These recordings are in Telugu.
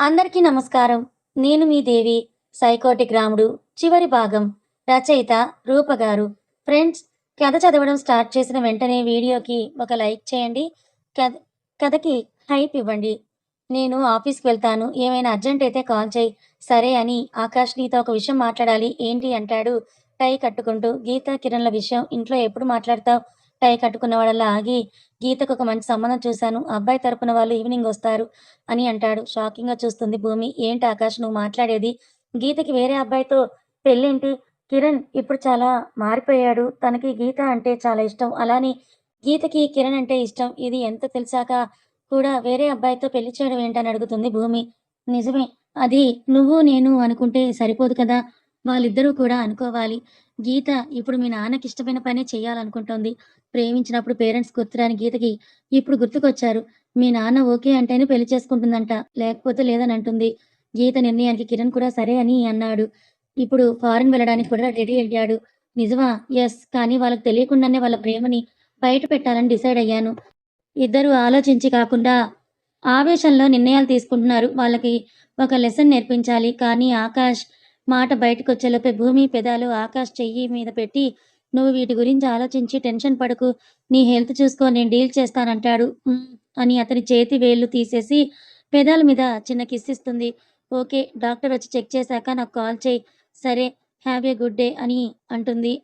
అందరికీ నమస్కారం. నేను మీ దేవి సైకోటిక్ రాముడు చివరి భాగం రచయిత రూప గారు. ఫ్రెండ్స్ కథ చదవడం స్టార్ట్ చేసిన వెంటనే వీడియోకి ఒక లైక్ చేయండి. కథ కథకి హైప్ ఇవ్వండి. నేను ఆఫీస్కి వెళ్తాను. ఏమైనా అర్జెంట్ అయితే కాల్ చేయి. సరే అని ఆకాష్ నీతో ఒక విషయం మాట్లాడాలి. ఏంటి అంటాడు. టై కట్టుకుంటూ గీత కిరణ్ల విషయం ఇంట్లో ఎప్పుడు మాట్లాడతావు? టై కట్టుకున్న వాళ్ళ ఆగి గీతకు ఒక మంచి సంబంధం చూశాను. అబ్బాయి తరపున వాళ్ళు ఈవినింగ్ వస్తారు అని అంటాడు. షాకింగ్గా చూస్తుంది భూమి. ఏంటి ఆకాష్ నువ్వు మాట్లాడేది? గీతకి వేరే అబ్బాయితో పెళ్ళేంటి? కిరణ్ ఇప్పుడు చాలా మారిపోయాడు. తనకి గీత అంటే చాలా ఇష్టం. అలానే గీతకి కిరణ్ అంటే ఇష్టం. ఇది ఎంత తెలిసాక కూడా వేరే అబ్బాయితో పెళ్ళి చేయడం ఏంటని అడుగుతుంది భూమి. నిజమే. అది నువ్వు నేను అనుకుంటే సరిపోదు కదా? వాళ్ళిద్దరూ కూడా అనుకోవాలి. గీత ఇప్పుడు మీ నాన్నకి ఇష్టమైన పనే చేయాలనుకుంటోంది ప్రేమించినప్పుడు పేరెంట్స్ గుర్తురాని గీతకి ఇప్పుడు గుర్తుకొచ్చారు. మీ నాన్న ఓకే అంటేనే పెళ్ళి చేసుకుంటుందంట లేకపోతే లేదని అంటుంది గీత నిర్ణయానికి కిరణ్ కూడా సరే అని అన్నాడు. ఇప్పుడు ఫారెన్ వెళ్ళడానికి కూడా రెడీ అయ్యాడు. నిజమా? ఎస్ కానీ వాళ్ళకి తెలియకుండానే వాళ్ళ ప్రేమని బయట పెట్టాలని డిసైడ్ అయ్యాను. ఇద్దరు ఆలోచించి కాకుండా ఆవేశంలో నిర్ణయాలు తీసుకుంటున్నారు. వాళ్ళకి ఒక లెసన్ నేర్పించాలి. కానీ ఆకాష్ మాట బయటకు వచ్చేలోపే భూమి పెదాలు ఆకాష్ చెయ్యి మీద పెట్టి నువ్వు వీటి గురించి ఆలోచించి టెన్షన్ పడకు. నీ హెల్త్ చూసుకో నేను డీల్ చేస్తానంటాడు. అని అతని చేతి వేళ్ళు తీసేసి పెదాల మీద చిన్న కిస్ ఇస్తుంది. ఓకే డాక్టర్ వచ్చి చెక్ చేశాక నాకు కాల్ చేయి. సరే హ్యావ్ ఏ గుడ్ డే అని అంటుంది.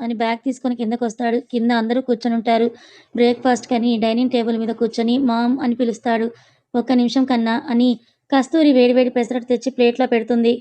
అని బ్యాగ్ తీసుకొని కిందకు వస్తాడు కింద అందరూ కూర్చొని ఉంటారు బ్రేక్ఫాస్ట్ కని డైనింగ్ టేబుల్ మీద కూర్చొని మామ్ అని పిలుస్తాడు. ఒక్క నిమిషం కన్నా అని కస్తూరి వేడివేడి పెసరట్టు తెచ్చి ప్లేట్లో పెడుతుంది.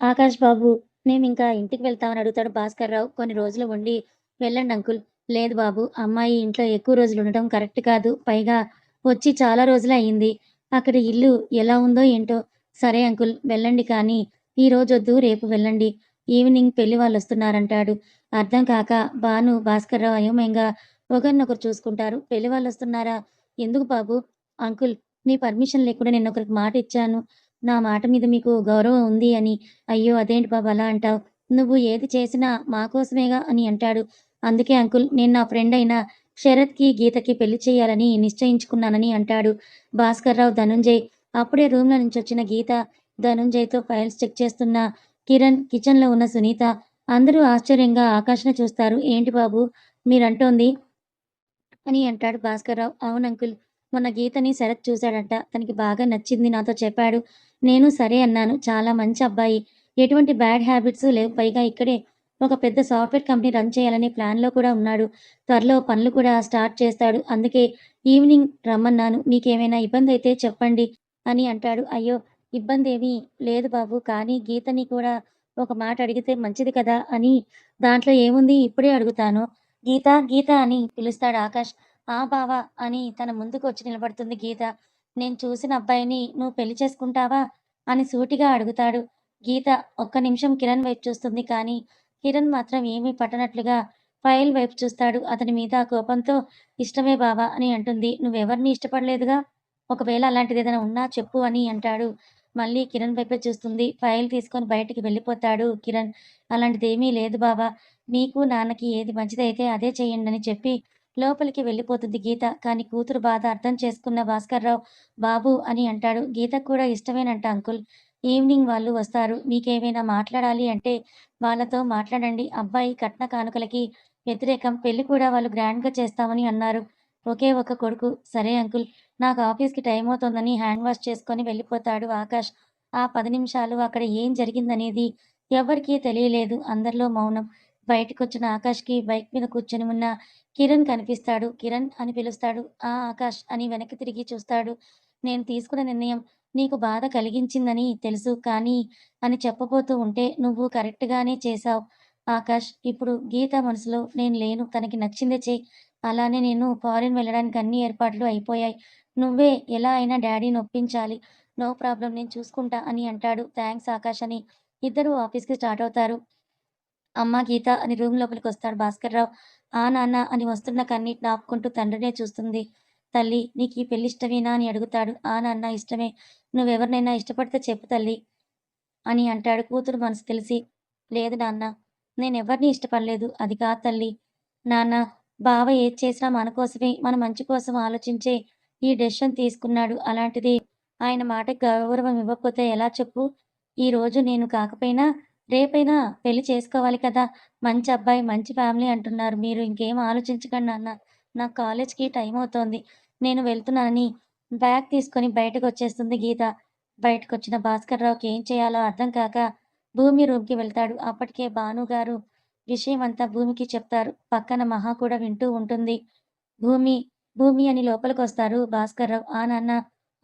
ఆకాష్ బాబు మేము ఇంకా ఇంటికి వెళ్తామని అడుగుతాడు భాస్కర్ రావు. కొన్ని రోజులు ఉండి వెళ్ళండి అంకుల్. లేదు బాబు అమ్మాయి ఇంట్లో ఎక్కువ రోజులు ఉండటం కరెక్ట్ కాదు. పైగా వచ్చి చాలా రోజులు అయ్యింది అక్కడ ఇల్లు ఎలా ఉందో ఏంటో. సరే అంకుల్ వెళ్ళండి కానీ ఈ రోజు వద్దు రేపు వెళ్ళండి. ఈవినింగ్ పెళ్ళి వాళ్ళు వస్తున్నారంటాడు. అర్థం కాక భాను భాస్కర్ రావు అయోమయంగా ఒకరినొకరు చూసుకుంటారు. పెళ్ళి వాళ్ళు వస్తున్నారా? ఎందుకు బాబు? అంకుల్ మీ పర్మిషన్ లేకుండా నేను ఒకరికి మాట ఇచ్చాను. నా మాట మీద మీకు గౌరవం ఉంది అని. అయ్యో అదేంటి బాబు అలా అంటావు? నువ్వు ఏది చేసినా మా కోసమేగా అని అంటాడు. అందుకే అంకుల్ నేను నా ఫ్రెండ్ అయిన శరత్కి గీతకి పెళ్ళి చేయాలని నిశ్చయించుకున్నానని అంటాడు. భాస్కర్ రావు ధనుంజయ్. అప్పుడే రూమ్లో నుంచి వచ్చిన గీత ధనుంజయ్తో ఫైల్స్ చెక్ చేస్తున్న కిరణ్ కిచెన్లో ఉన్న సునీత. అందరూ ఆశ్చర్యంగా ఆకాశన చూస్తారు. ఏంటి బాబు మీరంటోంది? అని అంటాడు భాస్కర్ రావు. అవును అంకుల్ మొన్న గీతని శరత్ చూశాడంట. తనకి బాగా నచ్చింది నాతో చెప్పాడు. నేను సరే అన్నాను. చాలా మంచి అబ్బాయి. ఎటువంటి బ్యాడ్ హ్యాబిట్స్ లేవు. పైగా ఇక్కడే ఒక పెద్ద సాఫ్ట్వేర్ కంపెనీ రన్ చేయాలనే ప్లాన్లో కూడా ఉన్నాడు. త్వరలో పనులు కూడా స్టార్ట్ చేస్తాడు. అందుకే ఈవినింగ్ రమ్మన్నాను. మీకేమైనా ఇబ్బంది అయితే చెప్పండి అని అంటాడు. అయ్యో ఇబ్బంది ఏమీ లేదు బాబు. కానీ గీతని కూడా ఒక మాట అడిగితే మంచిది కదా అని దాంట్లో ఏముంది? ఇప్పుడే అడుగుతాను. గీత గీత అని పిలుస్తాడు ఆకాష్. ఆ బావా అని తన ముందుకు వచ్చి నిలబడుతుంది గీత. నేను చూసిన అబ్బాయిని నువ్వు పెళ్ళి చేసుకుంటావా? అని సూటిగా అడుగుతాడు. గీత ఒక్క నిమిషం కిరణ్ వైపు చూస్తుంది కానీ కిరణ్ మాత్రం ఏమీ పట్టనట్లుగా ఫైల్ వైపు చూస్తాడు. అతని మీద కోపంతో ఇష్టమే బావా అని అంటుంది. నువ్వెవరిని ఇష్టపడలేదుగా? ఒకవేళ అలాంటిది ఏదైనా ఉన్నా చెప్పు అని అంటాడు. మళ్ళీ కిరణ్ వైపే చూస్తుంది. ఫైల్ తీసుకొని బయటికి వెళ్ళిపోతాడు కిరణ్. అలాంటిది ఏమీ లేదు బావా. మీకు నాన్నకి ఏది మంచిదైతే అదే చేయండి అని చెప్పి లోపలికి వెళ్ళిపోతుంది గీత. కానీ కూతురు బాధ అర్థం చేసుకున్న భాస్కర్రావు బాబు అని అంటాడు. గీతకు కూడా ఇష్టమేనంట అంకుల్. ఈవినింగ్ వాళ్ళు వస్తారు. మీకేమైనా మాట్లాడాలి అంటే వాళ్ళతో మాట్లాడండి. అబ్బాయి కట్న కానుకలకి వ్యతిరేకం. పెళ్ళి కూడా వాళ్ళు గ్రాండ్గా చేస్తామని అన్నారు. ఒకే ఒక కొడుకు. సరే అంకుల్. నాకు ఆఫీస్కి టైం అవుతోందని హ్యాండ్ వాష్ చేసుకొని వెళ్ళిపోతాడు ఆకాష్. ఆ పది నిమిషాలు అక్కడ ఏం జరిగిందనేది ఎవరికీ తెలియలేదు. అందరిలో మౌనం. బయటకు వచ్చిన ఆకాష్కి బైక్ మీద కూర్చొని ఉన్న కిరణ్ కనిపిస్తాడు. కిరణ్ అని పిలుస్తాడు. ఆ ఆకాష్ అని వెనక్కి తిరిగి చూస్తాడు. నేను తీసుకున్న నిర్ణయం నీకు బాధ కలిగించిందని తెలుసు కానీ అని చెప్పబోతూ ఉంటే నువ్వు కరెక్ట్గానే చేశావు. ఆకాష్ ఇప్పుడు గీత మనసులో నేను లేను. తనకి నచ్చిందే చేయి. అలానే నేను ఫారిన్ వెళ్ళడానికి అన్ని ఏర్పాట్లు అయిపోయాయి. నువ్వే ఎలా అయినా డాడీని ఒప్పించాలి నో ప్రాబ్లం నేను చూసుకుంటా అని అంటాడు. థ్యాంక్స్ ఆకాష్ అని. ఇద్దరు ఆఫీస్కి స్టార్ట్ అవుతారు. అమ్మ గీత అని రూమ్ లోపలికి వస్తాడు భాస్కర్ రావు ఆ నాన్న అని వస్తున్న కన్నీటిని ఆపుకుంటూ తండ్రినే చూస్తుంది. తల్లి నీకు ఈ పెళ్ళి ఇష్టమేనా? అని అడుగుతాడు. ఆ నాన్న ఇష్టమే. నువ్వెవరినైనా ఇష్టపడితే చెప్పు తల్లి అని అంటాడు. కూతురు మనసు తెలిసి లేదు నాన్న నేను ఎవరిని ఇష్టపడలేదు. అది కాదు తల్లి. నాన్న బావ ఏది చేసినా మన కోసమే. మన మంచి కోసం ఆలోచించే ఈ డెసిషన్ తీసుకున్నాడు. అలాంటిది ఆయన మాట గౌరవం ఇవ్వకపోతే ఎలా చెప్పు? ఈరోజు నేను కాకపోయినా రేపైనా పెళ్ళి చేసుకోవాలి కదా! మంచి అబ్బాయి, మంచి ఫ్యామిలీ అంటున్నారు. మీరు ఇంకేం ఆలోచించకండి అన్న నాకు కాలేజ్‌కి టైం అవుతోంది. నేను వెళ్తున్నానని బ్యాగ్ తీసుకొని బయటకు వచ్చేస్తుంది గీత. బయటకొచ్చిన భాస్కర్‌రావుకి ఏం చేయాలో అర్థం కాక భూమి రూమ్‌కి వెళ్తాడు. అప్పటికే భానుగారు అంతా భూమికి చెప్తారు. పక్కన మహా కూడా వింటూ ఉంటుంది. భూమి, భూమి అని లోపలికి వస్తారు భాస్కర్ రావు ఆ! నాన్న.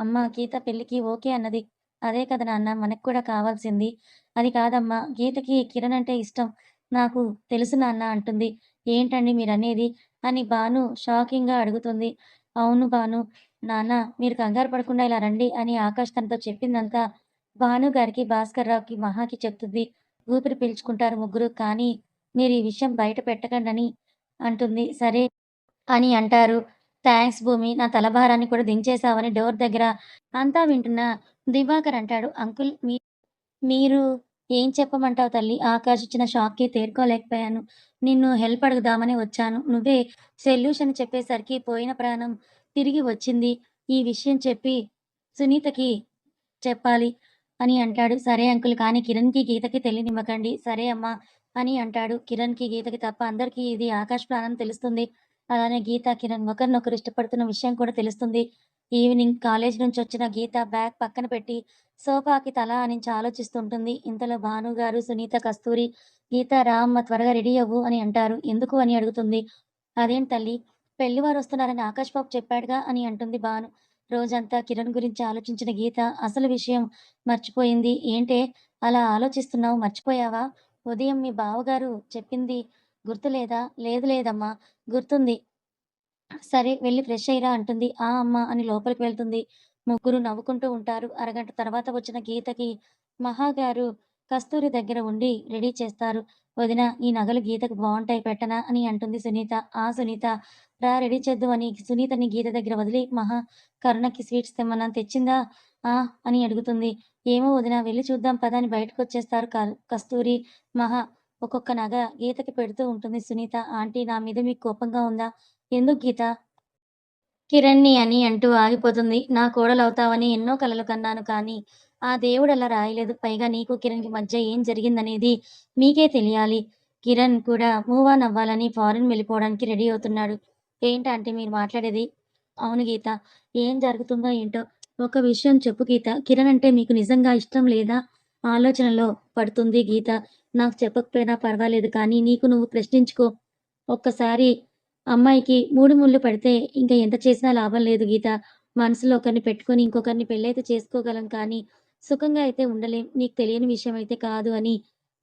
అమ్మ గీత పెళ్ళికి ఓకే అన్నది. అదే కదా నాన్న మనకు కూడా కావాల్సింది. అది కాదమ్మా గీతకి కిరణ్ అంటే ఇష్టం. నాకు తెలుసు నాన్న అంటుంది. ఏంటండి మీరనేది? అని భాను షాకింగ్‌గా అడుగుతుంది. అవును భాను. నాన్న మీరు కంగారు పడకుండా ఇలా రండి అని ఆకాష్ తనతో చెప్పిందంతా భాను గారికి, భాస్కర్‌రావుకి, మహాకి చెప్తుంది. ఊపిరి పీల్చుకుంటారు ముగ్గురు. కానీ మీరు ఈ విషయం బయట పెట్టకండని అంటుంది. సరే అని అంటారు. థ్యాంక్స్ భూమి. నా తలభారాన్ని కూడా దించేశావని డోర్ దగ్గర అంతా వింటున్న దివాకర్ అంటాడు. అంకుల్ మీ మీరు ఏం చెప్పమంటావు తల్లి? ఆకాష్ ఇచ్చిన షాక్‌కి తేరుకోలేకపోయాను. నిన్ను హెల్ప్ అడుగుదామని వచ్చాను. నువ్వే సొల్యూషన్ చెప్పేసరికి పోయిన ప్రాణం తిరిగి వచ్చింది. ఈ విషయం చెప్పి సునీతకి చెప్పాలి అని అంటాడు. సరే అంకుల్ కానీ కిరణ్‌కి, గీతకి తెలియనివ్వకండి. సరే అమ్మా అని అంటాడు. కిరణ్‌కి, గీతకి తప్ప అందరికీ ఇది ఆకాష్ ప్రాణం తెలుస్తుంది. అలానే గీత, కిరణ్ ఒకరినొకరు ఇష్టపడుతున్న విషయం కూడా తెలుస్తుంది. ఈవినింగ్ కాలేజీ నుంచొచ్చిన గీత బ్యాగ్ పక్కన పెట్టి సోఫాకి తల ఆనించి ఆలోచిస్తుంటుంది. ఇంతలో భానుగారు, సునీత, కస్తూరి గీత రామ్మ త్వరగా రెడీ అవ్వు అని అంటారు. ఎందుకు అని అడుగుతుంది. అదేంటి తల్లి పెళ్ళివారు వస్తున్నారని ఆకాష్ బాబు చెప్పాడుగా అని అంటుంది భాను. రోజంతా కిరణ్ గురించి ఆలోచించిన గీత అసలు విషయం మర్చిపోయింది. ఏంటే అలా ఆలోచిస్తున్నావు మర్చిపోయావా? ఉదయం మీ బావగారు చెప్పింది గుర్తులేదా? లేదు లేదమ్మా గుర్తుంది. సరే వెళ్ళి ఫ్రెష్ అయ్యిరా అంటుంది. ఆ! అమ్మ అని లోపలికి వెళ్తుంది. ముగ్గురు నవ్వుకుంటూ ఉంటారు. అరగంట తర్వాత వచ్చిన గీతకి మహాగారు కస్తూరి దగ్గర ఉండి రెడీ చేస్తారు. వదినా ఈ నగలు గీతకు బావుంటాయి పెట్టనా? అని అంటుంది సునీత. ఆ! సునీత రా రెడీ చేద్దువు అని సునీతని గీత దగ్గర వదిలి మహా కరుణకి స్వీట్స్ తెమ్మన్నాను తెచ్చిందా? ఆ! అని అడుగుతుంది. ఏమో వదినా వెళ్ళి చూద్దాం పద అని బయటకొచ్చేస్తారు క కస్తూరి, మహా. ఒక్కొక్క నగ గీతకి పెడుతూ ఉంటుంది సునీత. ఆంటీ నా మీద మీకు కోపంగా ఉందా? ఎందుకు గీత? కిరణ్‌ని అని అంటూ ఆగిపోతుంది. నా కోడలవుతావని ఎన్నో కలలు కన్నాను కానీ, ఆ దేవుడలా రాయలేదు. పైగా నీకు కిరణ్‌కి మధ్య ఏం జరిగిందనేది మీకే తెలియాలి. కిరణ్ కూడా మూవ్ ఆన్ అవ్వాలని ఫారిన్ వెళ్ళిపోవడానికి రెడీ అవుతున్నాడు. ఏంటంటే మీరు మాట్లాడేది? అవును గీత. ఏం జరుగుతుందో ఏంటో. ఒక విషయం చెప్పు గీత. కిరణ్ అంటే మీకు నిజంగా ఇష్టం లేదా? ఆలోచనలో పడుతుంది గీత. నాకు చెప్పకపోయినా పర్వాలేదు కానీ నీకు నువ్వు ప్రశ్నించుకో. ఒక్కసారి అమ్మాయికి మూడు ముళ్ళు పడితే ఇంకా ఎంత చేసినా లాభం లేదు గీత. మనసులో ఒకరిని పెట్టుకొని ఇంకొకరిని పెళ్ళైతే చేసుకోగలం కానీ, సుఖంగా అయితే ఉండలేం. నీకు తెలియని విషయం అయితే కాదు అని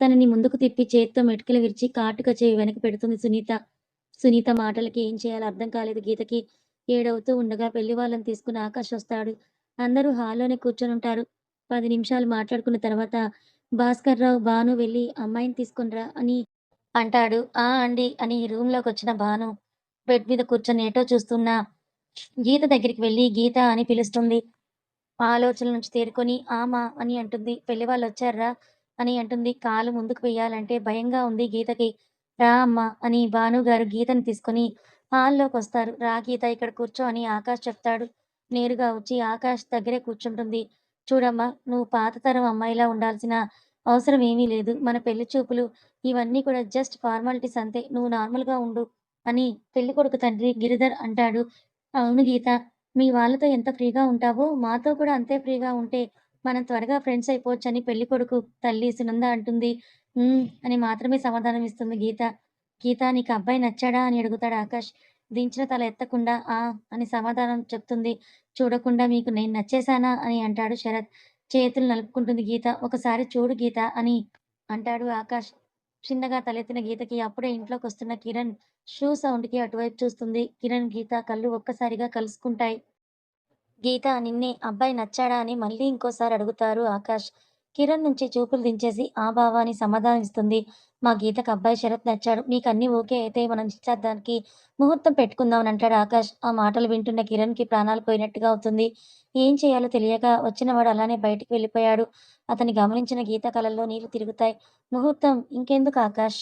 తనని ముందుకు తిప్పి చేత్తో మెటుకలు విరిచి కాటుక చేయి వెనక పెడుతుంది సునీత. సునీత మాటలకి ఏం చేయాలో అర్థం కాలేదు గీతకి. ఏడవుతూ ఉండగా పెళ్ళి వాళ్ళని తీసుకుని ఆకాష్ వస్తాడు. అందరూ హాల్లోనే కూర్చొనుంటారు. 10 నిమిషాలు మాట్లాడుకున్న తర్వాత భాస్కర్‌రావు, భాను వెళ్ళి అమ్మాయిని తీసుకునిరా అని అంటాడు. ఆ! అండి అని రూమ్‌లోకొచ్చిన భాను బెడ్ మీద కూర్చొని ఎటో చూస్తున్న గీత దగ్గరికి వెళ్ళి గీత అని పిలుస్తుంది. ఆలోచనల నుంచి తేరుకొని ఆ! మా అని అంటుంది. పెళ్ళి వాళ్ళు వచ్చారా అని అంటుంది. కాలు ముందుకు వెయ్యాలంటే భయంగా ఉంది గీతకి. రా అమ్మా అని భానుగారు గీతని తీసుకొని హాల్లోకొస్తారు. రా గీత ఇక్కడ కూర్చో అని ఆకాష్ చెప్తాడు. నేరుగా వచ్చి ఆకాష్ దగ్గరే కూర్చుంటుంది. చూడమ్మా నువ్వు పాత తరం అమ్మాయిలా ఉండాల్సిన అవసరం ఏమీ లేదు. మన పెళ్ళి చూపులు ఇవన్నీ కూడా జస్ట్ ఫార్మాలిటీస్ అంతే. నువ్వు నార్మల్‌గా ఉండు అని పెళ్ళికొడుకు తండ్రి గిరిధర్ అంటాడు. అవును గీత. మీ వాళ్ళతో ఎంత ఫ్రీగా ఉంటావో మాతో కూడా అంతే ఫ్రీగా ఉంటే మనం త్వరగా ఫ్రెండ్స్ అయిపోవచ్చు అని పెళ్ళికొడుకు తల్లి సునంద అంటుంది. అని మాత్రమే సమాధానం ఇస్తుంది గీత. గీత నీకు అబ్బాయి నచ్చాడా? అని అడుగుతాడు ఆకాష్. దించిన తల ఎత్తకుండా ఆ! అని సమాధానం చెప్తుంది. చూడకుండా మీకు నేను నచ్చేసానా? అని అంటాడు శరత్. చేతులు నలుపుకుంటుంది గీత. ఒకసారి చూడు గీత అని అంటాడు ఆకాష్. చిన్నగా తలెత్తిన గీతకి అప్పుడే ఇంట్లోకి వస్తున్న కిరణ్ షూ సౌండ్కి అటువైపు చూస్తుంది. కిరణ్, గీత కళ్ళు ఒక్కసారిగా కలుసుకుంటాయి. గీత నిన్నే అబ్బాయి నచ్చాడా? అని మళ్ళీ ఇంకోసారి అడుగుతారు ఆకాష్. కిరణ్ నుంచి చూపులు దించేసి ఆ బావ సమాధానిస్తుంది మా గీతకు అబ్బాయి శరత్ నచ్చాడు. మీకన్నీ ఓకే అయితే మనం నిశ్చితార్థానికి ముహూర్తం పెట్టుకుందాం అని అంటాడు ఆకాష్. ఆ మాటలు వింటున్న కిరణ్‌కి ప్రాణాలు పోయినట్టుగా అవుతుంది. ఏం చేయాలో తెలియక వచ్చినవాడు అలానే బయటికి వెళ్ళిపోయాడు. అతని గమనించిన గీత కళల్లో నీళ్ళు తిరుగుతాయి. ముహూర్తం ఇంకెందుకు ఆకాష్?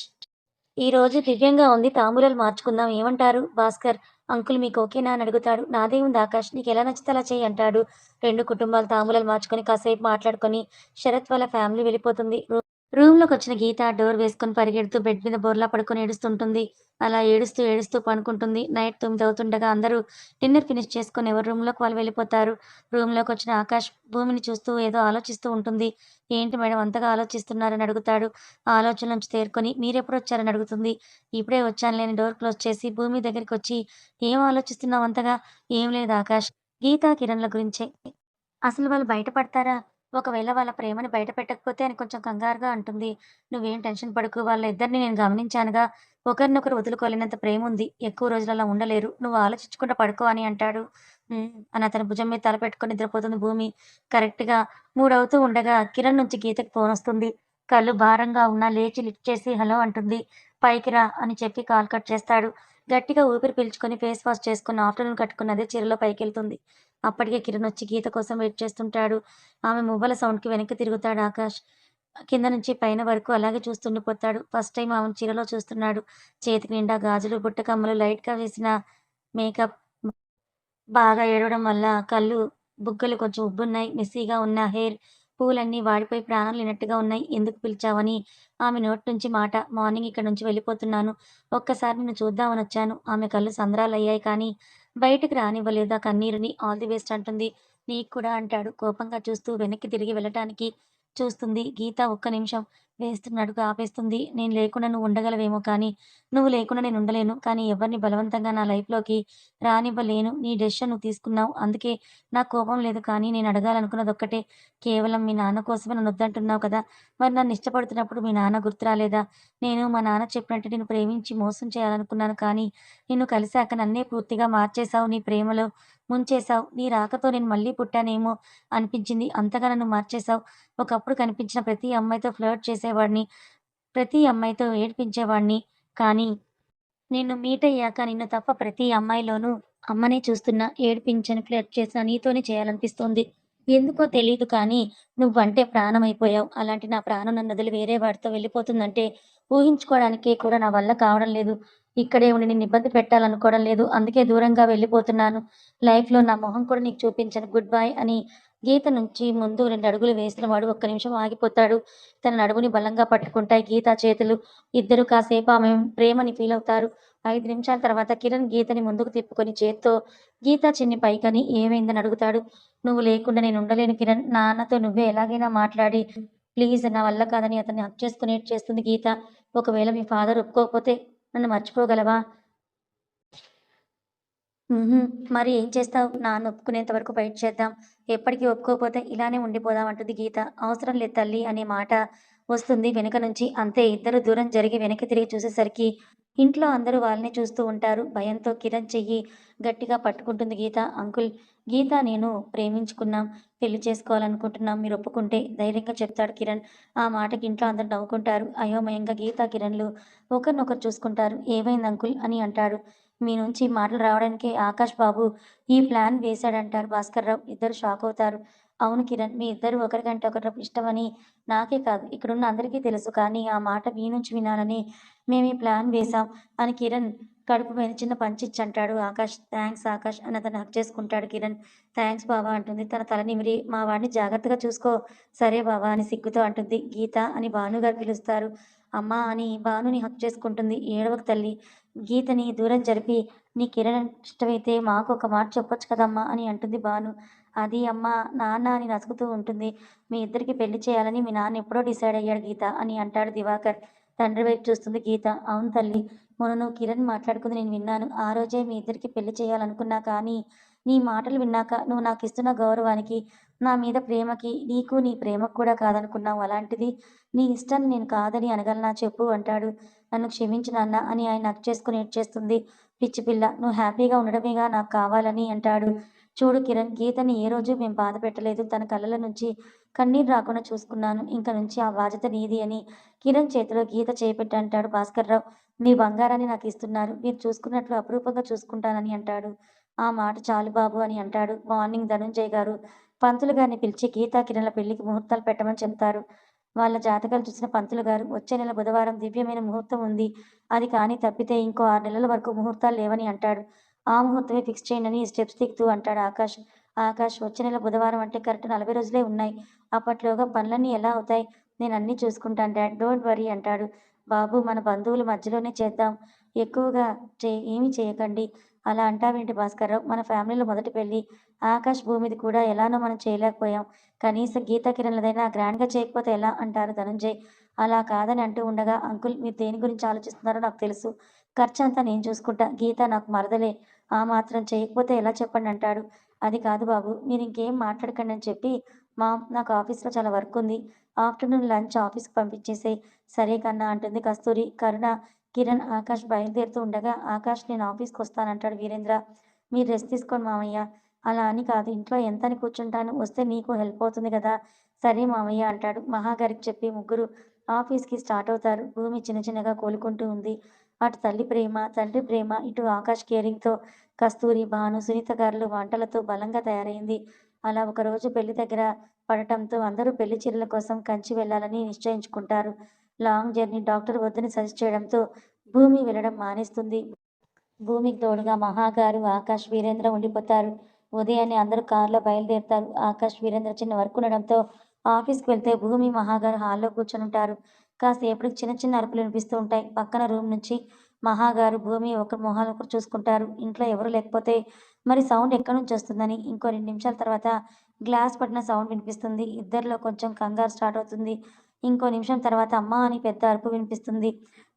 ఈ రోజు దివ్యంగా ఉంది. తాంబూలాలు మార్చుకుందాం ఏమంటారు? భాస్కర్ అంకుల్ మీకు ఓకేనా అని అడుగుతాడు. నాదేముంది ఆకాష్ నీకు ఎలా నచ్చితే అలా చేయి అంటాడు. రెండు కుటుంబాలు తాములలు మార్చుకొని కాసేపు మాట్లాడుకొని శరత్ వాళ్ళ ఫ్యామిలీ వెళ్ళిపోతుంది. రూమ్లోకి వచ్చిన గీత డోర్ వేసుకొని పరిగెడుతూ బెడ్ మీద బోర్లా పడుకొని ఏడుస్తుంటుంది. అలా ఏడుస్తూ ఏడుస్తూ పనుకుంటుంది నైట్ తొమ్మిది అవుతుండగా అందరూ డిన్నర్ ఫినిష్ చేసుకొని రూమ్ రూమ్లోకి వాళ్ళు వెళ్ళిపోతారు. రూమ్లోకి వచ్చిన ఆకాష్ భూమిని చూస్తూ ఏదో ఆలోచిస్తూ ఉంటుంది. ఏంటి మేడం అంతగా ఆలోచిస్తున్నారని అడుగుతాడు. ఆ ఆలోచన నుంచి తేరుకొని మీరెప్పుడు వచ్చారని అడుగుతుంది. ఇప్పుడే వచ్చాను లేని డోర్ క్లోజ్ చేసి భూమి దగ్గరికి వచ్చి ఏం ఆలోచిస్తున్నావు అంతగా? ఏం లేదు ఆకాష్. గీతా కిరణ్ల గురించే. అసలు వాళ్ళు బయటపడతారా? ఒకవేళ వాళ్ళ ప్రేమని బయట పెట్టకపోతే అని కొంచెం కంగారుగా అంటుంది. నువ్వేం టెన్షన్ పడకు వాళ్ళ ఇద్దరిని నేను గమనించానుగా. ఒకరినొకరు వదులుకోలేనంత ప్రేమ ఉంది ఎక్కువ రోజులు అలా ఉండలేరు. నువ్వు ఆలోచించకుండా పడుకో అని అంటాడు. అని అతని భుజం మీద తల పెట్టుకొని నిద్రపోతుంది భూమి. కరెక్ట్గా మూడవుతూ ఉండగా కిరణ్ నుంచి గీతకి ఫోన్ వస్తుంది. కళ్ళు భారంగా ఉన్నా లేచి లిఫ్ట్ చేసి హలో అంటుంది. పైకి రా అని చెప్పి కాల్ కట్ చేస్తాడు. గట్టిగా ఊపిరి పీల్చుకొని ఫేస్ వాష్ చేసుకుని ఆఫ్టర్నూన్ కట్టుకున్నదే చీరలో పైకి వెళ్తుంది అప్పటికే కిరణ్ వచ్చి గీత కోసం వెయిట్ చేస్తుంటాడు. ఆమె మువ్వల సౌండ్కి వెనక్కి తిరుగుతాడు ఆకాష్. కింద నుంచి పైన వరకు అలాగే చూస్తుండిపోతాడు ఫస్ట్ టైం ఆమెను చీరలో చూస్తున్నాడు. చేతికి నిండా గాజులు బుట్ట కమ్మలు లైట్గా వేసిన మేకప్. బాగా ఏడవడం వల్ల కళ్ళు బుగ్గలు కొంచెం ఉబ్బున్నాయి. మిస్సీగా ఉన్న హెయిర్ పూలన్నీ వాడిపోయి ప్రాణాలు లేనట్టుగా ఉన్నాయి. ఎందుకు పిలిచావని? ఆమె నోటి నుంచి మాట. మార్నింగ్ ఇక్కడ నుంచి వెళ్ళిపోతున్నాను. ఒక్కసారి నిన్ను చూద్దామని వచ్చాను. ఆమె కళ్ళు సంద్రాలయ్యాయి కానీ బయటికి రానివ్వలేదు. ఆ కన్నీరుని ఆల్ ది బెస్ట్ అంటుంది. నీకు కూడా అంటాడు. కోపంగా చూస్తూ వెనక్కి తిరిగి వెళ్ళటానికి చూస్తుంది. గీత ఒక్క నిమిషం వేస్తున్నట్టుగా ఆపేస్తుంది. నేను లేకుండా నువ్వు ఉండగలవేమో కానీ నువ్వు లేకుండా నేను ఉండలేను. కానీ ఎవరిని బలవంతంగా నా లైఫ్లోకి రానివ్వలేను. నీ డెసిషన్ నువ్వు తీసుకున్నావు. అందుకే నా కోపం లేదు కానీ నేను అడగాలనుకున్నది ఒక్కటే. కేవలం మీ నాన్న కోసమే నన్ను వద్దంటున్నావు కదా. మరి నన్ను ఇష్టపడుతున్నప్పుడు మీ నాన్న గుర్తు రాలేదా? నేను మా నాన్న చెప్పినట్టు నేను ప్రేమించి మోసం చేయాలనుకున్నాను కానీ నిన్ను కలిశాక నన్నే పూర్తిగా మార్చేశావు నీ ప్రేమలో. ముంచేశావు? నీ రాకతో నేను మళ్ళీ పుట్టానేమో అనిపించింది. అంతగా నన్ను మార్చేశావు? ఒకప్పుడు కనిపించిన ప్రతి అమ్మాయితో ఫ్లర్ట్ చేసేవాడిని ప్రతి అమ్మాయితో ఏడ్పించేవాడిని. కానీ నిన్ను మీట్ అయ్యాక నిన్ను తప్ప ప్రతి అమ్మాయిలోనూ అమ్మనే చూస్తున్నా ఏడ్పించని ఫ్లర్ట్ చేసిన నీతోనే చేయాలనిపిస్తోంది. ఎందుకో తెలియదు కానీ నువ్వంటే ప్రాణం అయిపోయావు అలాంటి నా ప్రాణం నన్ను వదిలి వేరే వాడితో వెళ్ళిపోతుందంటే ఊహించుకోవడానికే కూడా నా వల్ల కావడం లేదు. ఇక్కడే ఉండి నేను ఇబ్బంది పెట్టాలనుకోవడం లేదు. అందుకే దూరంగా వెళ్ళిపోతున్నాను. లైఫ్లో నా మొహం కూడా నీకు చూపించను. గుడ్ బై అని గీత నుంచి ముందు రెండు అడుగులు వేసిన వాడు ఒక్క నిమిషం ఆగిపోతాడు. తన నడుముని బలంగా పట్టుకుంటాయి గీత చేతులు. ఇద్దరు కాసేపు ఆమె ప్రేమని ఫీల్ అవుతారు. ఐదు నిమిషాల తర్వాత కిరణ్ గీతని ముందుకు తిప్పుకొని చేత్తో గీత చిన్ని పైకని ఏమైందని అడుగుతాడు. నువ్వు లేకుండా నేను ఉండలేను కిరణ్. నాన్నతో నువ్వే ఎలాగైనా మాట్లాడి. ప్లీజ్ నా వల్ల కాదని అతన్ని హక్ చేసుకునేట్ చేస్తుంది గీత. ఒకవేళ మీ ఫాదర్ ఒప్పుకోకపోతే నన్ను మర్చిపోగలవా? మరి ఏం చేస్తావు? నాన్న ఒప్పుకునేంత వరకు బయట చేద్దాం. ఎప్పటికీ ఒప్పుకోకపోతే ఇలానే ఉండిపోదాం అంటుంది గీత. అవసరం లేదు తల్లి అనే మాట. వస్తుంది. వెనుక నుంచి అంతే. ఇద్దరు దూరం జరిగి వెనక్కి తిరిగి చూసేసరికి ఇంట్లో అందరూ వాళ్ళని చూస్తూ ఉంటారు. భయంతో కిరణ్ చెయ్యి గట్టిగా పట్టుకుంటుంది. గీత అంకుల్ గీత నేను ప్రేమించుకున్నాం పెళ్ళి చేసుకోవాలనుకుంటున్నాం మీరు ఒప్పుకుంటే ధైర్యంగా చెప్తాడు కిరణ్. ఆ మాటకి ఇంట్లో అందరూ నవ్వుకుంటారు. అయోమయంగా గీత కిరణ్లు ఒకరినొకరు చూసుకుంటారు. ఏమైంది అంకుల్? అని అంటాడు. మీ నుంచి మాటలు రావడానికి ఆకాష్ బాబు ఈ ప్లాన్ వేశాడంటారు భాస్కర్ రావు. ఇద్దరు షాక్ అవుతారు. అవును కిరణ్ మీ ఇద్దరు ఒకరికంటే ఒకరు ఇష్టమని నాకే కాదు. ఇక్కడున్న అందరికీ తెలుసు. కానీ ఆ మాట మీ నుంచి వినాలని మేము ఈ ప్లాన్ వేశాం అని కిరణ్ కడుపు మీద చిన్న పంచిచ్చి అంటాడు. ఆకాష్ థ్యాంక్స్ ఆకాష్ అని అతను హక్ చేసుకుంటాడు కిరణ్. థ్యాంక్స్ బాబా అంటుంది. తన తల నిమిరి మా వాడిని జాగ్రత్తగా చూసుకో. సరే బాబా అని సిగ్గుతో అంటుంది. గీత అని భానుగారు పిలుస్తారు. అమ్మా అని భానుని హక్ చేసుకుంటుంది. ఏడవకు తల్లి. గీతని దూరం జరిపి నీ కిరణ్ ఇష్టమైతే మాకు ఒక మాట చెప్పొచ్చు కదమ్మా అని అంటుంది భాను. అది అమ్మ నాన్న అని నసుకుతూ ఉంటుంది. మీ ఇద్దరికి పెళ్ళి చేయాలని మీ నాన్న ఎప్పుడో డిసైడ్ అయ్యాడు గీత అని అంటాడు దివాకర్. తండ్రి వైపు చూస్తుంది గీత. అవును తల్లి మొన్న కిరణ్ మాట్లాడుకుంది నేను విన్నాను. ఆ రోజే మీ ఇద్దరికి పెళ్ళి చేయాలనుకున్నా కానీ నీ మాటలు విన్నాక నువ్వు నాకు ఇస్తున్న గౌరవానికి నా మీద ప్రేమకి నీకు నీ ప్రేమకు కూడా కాదనుకున్నావు. అలాంటిది నీ ఇష్టాన్ని నేను కాదని అనగలనా చెప్పు అంటాడు. నన్ను క్షమించు నాన్న అని ఆయన నక్ చేసుకుని ఏడ్చేస్తుంది. పిచ్చి పిల్ల నువ్వు హ్యాపీగా ఉండడమేగా నాకు కావాలని అంటాడు. చూడు కిరణ్ గీతని ఏ రోజు మేము బాధ పెట్టలేదు. తన కళ్ళల నుంచి కన్నీరు రాకుండా చూసుకున్నాను. ఇంక నుంచి ఆ బాధ్యత నీది అని కిరణ్ చేతిలో గీత చేపెట్టి అంటాడు. భాస్కర్ రావు మీ బంగారాన్ని నాకు ఇస్తున్నారు. మీరు చూసుకున్నట్లు అపురూపంగా చూసుకుంటానని అంటాడు. ఆ మాట చాలు బాబు అని అంటాడు. మార్నింగ్ ధనుంజయ్ గారు పంతులు గారిని పిలిచి గీతా కిరణ్ల పెళ్ళికి ముహూర్తాలు పెట్టమని చెప్తారు వాళ్ళ జాతకాలు చూసిన పంతులు గారు వచ్చే నెల బుధవారం దివ్యమైన ముహూర్తం ఉంది. అది కానీ తప్పితే ఇంకో ఆరు నెలల వరకు ముహూర్తాలు లేవని అంటాడు. ఆ ముహూర్తమే ఫిక్స్ చేయండి అని స్టెప్స్ దిగుతూ అంటాడు ఆకాష్. ఆకాష్ వచ్చే నెల బుధవారం అంటే కరెక్ట్ 40 రోజులే ఉన్నాయి. అప్పట్లోగా పనులన్నీ ఎలా అవుతాయి? నేను అన్నీ చూసుకుంటాను డాడ్ డోంట్ వరీ అంటాడు. బాబు మన బంధువుల మధ్యలోనే చేద్దాం. ఎక్కువగా చే ఏమీ చేయకండి. అలా అంటావేంటి భాస్కర్రావు? మన ఫ్యామిలీలో మొదటి పెళ్ళి. ఆకాష్ భూమిది కూడా ఎలానో మనం చేయలేకపోయాం. కనీసం గీతా కిరణ్లదైనా గ్రాండ్‌గా చేయకపోతే ఎలా? అంటారు ధనంజయ్. అలా కాదని అంటూ ఉండగా అంకుల్ మీరు దేని గురించి ఆలోచిస్తున్నారో నాకు తెలుసు. ఖర్చు అంతా నేను చూసుకుంటా. గీత నాకు మరదలే. ఆ మాత్రం చేయకపోతే ఎలా చెప్పండి అంటాడు. అది కాదు బాబు మీరు ఇంకేం మాట్లాడకండి అని చెప్పి మా నాకు ఆఫీస్‌లో చాలా వర్క్ ఉంది. ఆఫ్టర్‌నూన్ లంచ్ ఆఫీస్‌కి పంపించేసే సరే కన్నా అంటుంది కస్తూరి. కరుణ, కిరణ్, ఆకాష్ బయలుదేరుతూ ఉండగా ఆకాష్ నేను ఆఫీస్కి వస్తానంటాడు వీరేంద్ర. మీరు రెస్ట్ తీసుకోండి మామయ్య. అలా అని కాదు ఇంట్లో ఎంత అని కూర్చుంటాను. వస్తే నీకు హెల్ప్ అవుతుంది కదా సరే మామయ్య అంటాడు. మహాగారికి చెప్పి ముగ్గురు ఆఫీస్‌కి స్టార్ట్ అవుతారు. భూమి చిన్న చిన్నగా కోలుకుంటూ ఉంది. అటు తల్లి ప్రేమ, తండ్రి ప్రేమ, ఇటు ఆకాష్ కేరింగ్‌తో కస్తూరి, భాను, సునీత గారులు వంటలతో బలంగా తయారైంది. అలా ఒకరోజు పెళ్ళి దగ్గర పడటంతో అందరూ పెళ్ళి చీరల కోసం కంచి వెళ్ళాలని నిశ్చయించుకుంటారు. లాంగ్ జర్నీ డాక్టర్ వద్దని సజెస్ట్ చేయడంతో భూమి వెళ్ళడం మానేస్తుంది. భూమికి తోడుగా మహాగారు, ఆకాష్, వీరేంద్ర ఉండిపోతారు. ఉదయాన్నే అందరూ కారులో బయలుదేరుతారు. ఆకాష్, వీరేంద్ర చిన్న వర్క్ ఉండడంతో ఆఫీస్‌కి వెళ్తే భూమి, మహాగారు హాల్‌లో కూర్చొనుంటారు. కాసేపటికి చిన్న చిన్న అరుపులు వినిపిస్తూ ఉంటాయి. పక్కన రూమ్ నుంచి మహాగారు, భూమి ఒకరు మొహాలు ఒకరు చూసుకుంటారు. ఇంట్లో ఎవరూ లేకపోతే మరి సౌండ్ ఎక్కడి నుంచి వస్తుందని ఇంకో రెండు నిమిషాల తర్వాత గ్లాస్ పడిన సౌండ్ వినిపిస్తుంది. ఇద్దరిలో కొంచెం కంగారు స్టార్ట్ అవుతుంది. ఇంకో నిమిషం తర్వాత అమ్మ అని పెద్ద అరుపు వినిపిస్తుంది.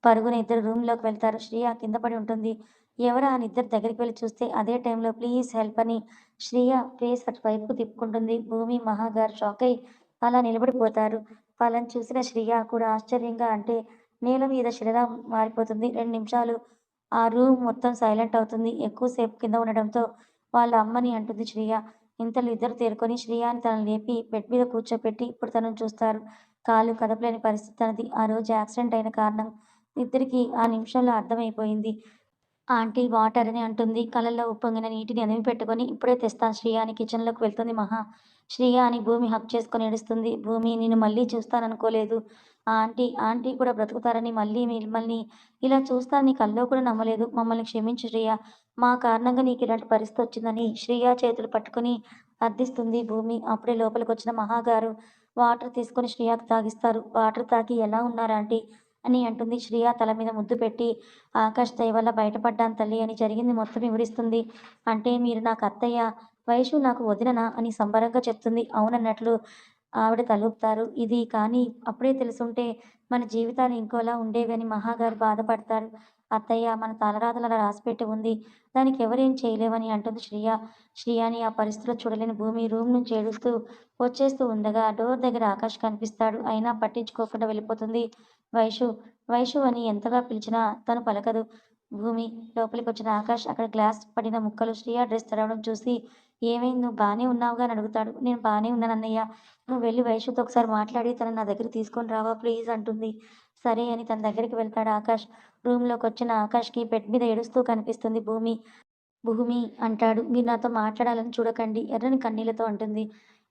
పరుగున ఇద్దరు రూమ్‌లోకి వెళ్తారు. శ్రియ కింద పడి ఉంటుంది. ఎవరా అని ఇద్దరు దగ్గరికి వెళ్ళి చూస్తే అదే టైంలో ప్లీజ్ హెల్ప్ అని శ్రియ ఫేస్ అటువైపుకు తిప్పుకుంటుంది. భూమి, మహాగారు షాక్ అయి అలా నిలబడిపోతారు. వాళ్ళని చూసిన శ్రియ కూడా ఆశ్చర్యంగా అంటే నేల మీద శిలలా మారిపోతుంది. రెండు నిమిషాలు ఆ రూమ్ మొత్తం సైలెంట్ అవుతుంది. ఎక్కువసేపు కింద ఉండడంతో వాళ్ళ అమ్మని అంటుంది శ్రియ. ఇంతలో ఇద్దరు తేరుకొని శ్రియాని తనను లేపి బెడ్ మీద కూర్చోపెట్టి ఇప్పుడు తనను చూస్తారు. కాలు కదపలేని పరిస్థితి తనది. ఆ రోజు యాక్సిడెంట్ అయిన కారణం ఇద్దరికి ఆ నిమిషంలో అర్థమైపోయింది. ఆంటీ వాటర్ అని అంటుంది. కళ్ళల్లో ఉప్పొంగిన నీటిని అదిమి పెట్టుకొని ఇప్పుడే తెస్తాను శ్రీయ అని కిచెన్‌లోకి వెళ్తుంది మహా. శ్రీయ అని భూమి హక్ చేసుకొని ఏడుస్తుంది. భూమి నేను మళ్ళీ చూస్తాననుకోలేదు. ఆంటీ, ఆంటీ కూడా బ్రతుకుతారని మళ్ళీ మిమ్మల్ని ఇలా చూస్తానని కల్లో కూడా నమ్మలేదు. మమ్మల్ని క్షమించు శ్రియ. మా కారణంగా నీకు ఇలాంటి పరిస్థితి వచ్చిందని శ్రియ చేతులు పట్టుకొని అర్థిస్తుంది భూమి. అప్పుడే లోపలికి వచ్చిన మహాగారు వాటర్ తీసుకొని శ్రీయాకు తాగిస్తారు. వాటర్ తాగి ఎలా ఉన్నారు ఆంటీ? అని అంటుంది. శ్రియ తల మీద ముద్దు పెట్టి ఆకాష్ దయ వల్ల బయటపడ్డాను తల్లి అని జరిగింది మొత్తం వివరిస్తుంది. అంటే మీరు నాకు అత్తయ్య, వయసు నాకు వదిననా అని సంబరంగా చెప్తుంది. అవునన్నట్లు ఆవిడ తలుపుతారు ఇది కానీ అప్పుడే తెలిసుంటే మన జీవితాలు ఇంకోలా ఉండేవి అని మహాగారు బాధపడతారు. అత్తయ్య మన తలరాతలు రాసిపెట్టి ఉంది. దానికి ఎవరేం చేయలేవని అంటుంది శ్రియ. శ్రియాని ఆ పరిస్థితిలో చూడలేని భూమి రూమ్ నుంచి ఏడుస్తూ వచ్చేస్తూ ఉండగా డోర్ దగ్గర ఆకాష్ కనిపిస్తాడు. అయినా పట్టించుకోకుండా వెళ్ళిపోతుంది. వైషు, వైషు అని ఎంతగా పిలిచినా తను పలకదు. భూమి లోపలికి వచ్చిన ఆకాష్ అక్కడ గ్లాస్ పడిన ముక్కలు శ్రియ డ్రెస్ తడవడం చూసి ఏమైంది నువ్వు బాగానే ఉన్నావుగా అని అడుగుతాడు. నేను బాగానే ఉన్నాను అన్నయ్య. నువ్వు వెళ్ళి వైషుతో ఒకసారి మాట్లాడి తను నా దగ్గర తీసుకొని రావా ప్లీజ్ అంటుంది. సరే అని తన దగ్గరికి వెళ్తాడు ఆకాష్. రూమ్లోకి వచ్చిన ఆకాష్‌కి బెడ్ మీద ఏడుస్తూ కనిపిస్తుంది భూమి. భూమి అంటాడు. మీరు నాతో మాట్లాడాలని చూడకండి ఎర్రని కన్నీళ్ళతో అంటుంది.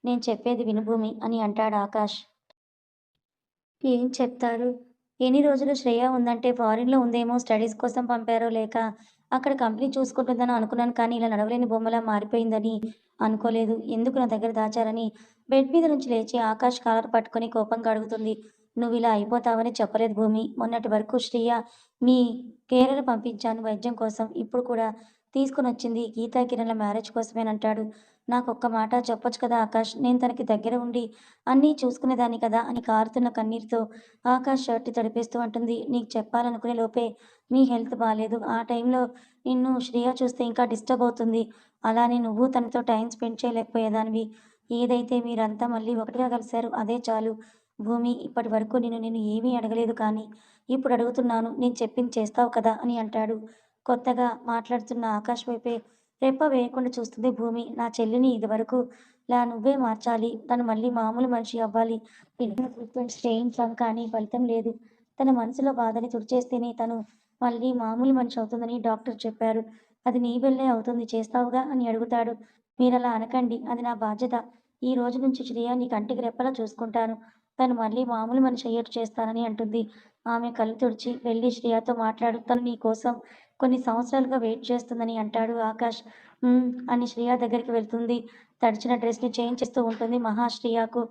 నేను చెప్పేది విను భూమి అని అంటాడు ఆకాష్. ఏం చెప్తారు? ఎన్ని రోజులు శ్రేయ ఉందంటే ఫారిన్‌లో ఉందేమో స్టడీస్ కోసం పంపారో లేక అక్కడ కంపెనీ చూసుకుంటుందని అనుకున్నాను కానీ ఇలా నడవలేని బొమ్మలా మారిపోయిందని అనుకోలేదు. ఎందుకు నా దగ్గర దాచారని బెడ్ మీద నుంచి లేచి ఆకాష్ కాలర్ పట్టుకుని కోపంగా అడుగుతుంది. నువ్వు ఇలా అయిపోతావని చెప్పలేదు భూమి. మొన్నటి వరకు శ్రియ మీ కేరళ పంపించాను వైద్యం కోసం. ఇప్పుడు కూడా తీసుకుని వచ్చింది గీతా కిరణ్ల మ్యారేజ్ కోసమేనంటాడు. నాకు ఒక్క మాట చెప్పొచ్చు కదా ఆకాష్. నేను తనకి దగ్గర ఉండి అన్నీ చూసుకునేదాన్ని కదా అని కారుతున్న కన్నీరుతో ఆకాష్ షర్ట్ తడిపేస్తూ అంటుంది. నీకు చెప్పాలనుకునే లోపే నీ హెల్త్ బాగాలేదు ఆ టైంలో నిన్ను శ్రియ చూస్తే ఇంకా డిస్టర్బ్ అవుతుంది. అలానే నువ్వు తనతో టైం స్పెండ్ చేయలేకపోయేదానివి. ఏదైతే మీరంతా మళ్ళీ ఒకటిగా కలిశారు అదే చాలు. భూమి ఇప్పటి వరకు నేను నేను ఏమీ అడగలేదు కానీ ఇప్పుడు అడుగుతున్నాను. నేను చెప్పింది చేస్తావు కదా అని అంటాడు. కొత్తగా మాట్లాడుతున్న ఆకాష్ వైపే రెప్ప వేయకుండా చూస్తుంది భూమి. నా చెల్లిని ఇదివరకు లా నువ్వే మార్చాలి. తను మళ్ళీ మామూలు మనిషి అవ్వాలి. ట్రీట్మెంట్స్ చేయించాం కానీ ఫలితం లేదు. తన మనసులో బాధని తుడిచేస్తేనే తను మళ్ళీ మామూలు మనిషి అవుతుందని డాక్టర్ చెప్పారు. అది నీ వెళ్ళే అవుతుంది చేస్తావుగా అని అడుగుతాడు. మీరలా అనకండి. అది నా బాధ్యత. ఈ రోజు నుంచి శ్రేయ నీ కంటికి రెప్పలా చూసుకుంటాను. తను మళ్ళీ మామూలు మనిషి అయ్యేట్టు చేస్తానని అంటుంది. ఆమె కళ్ళు తుడిచి వెళ్ళి శ్రియతో మాట్లాడు. తను నీ కోసం కొన్ని సంవత్సరాలుగా వెయిట్ చేస్తుందని అంటాడు ఆకాష్. అని శ్రియ దగ్గరికి వెళ్తుంది. తడిచిన డ్రెస్‌ని చేంజ్ చేస్తూ ఉంటుంది మహాశ్రియకు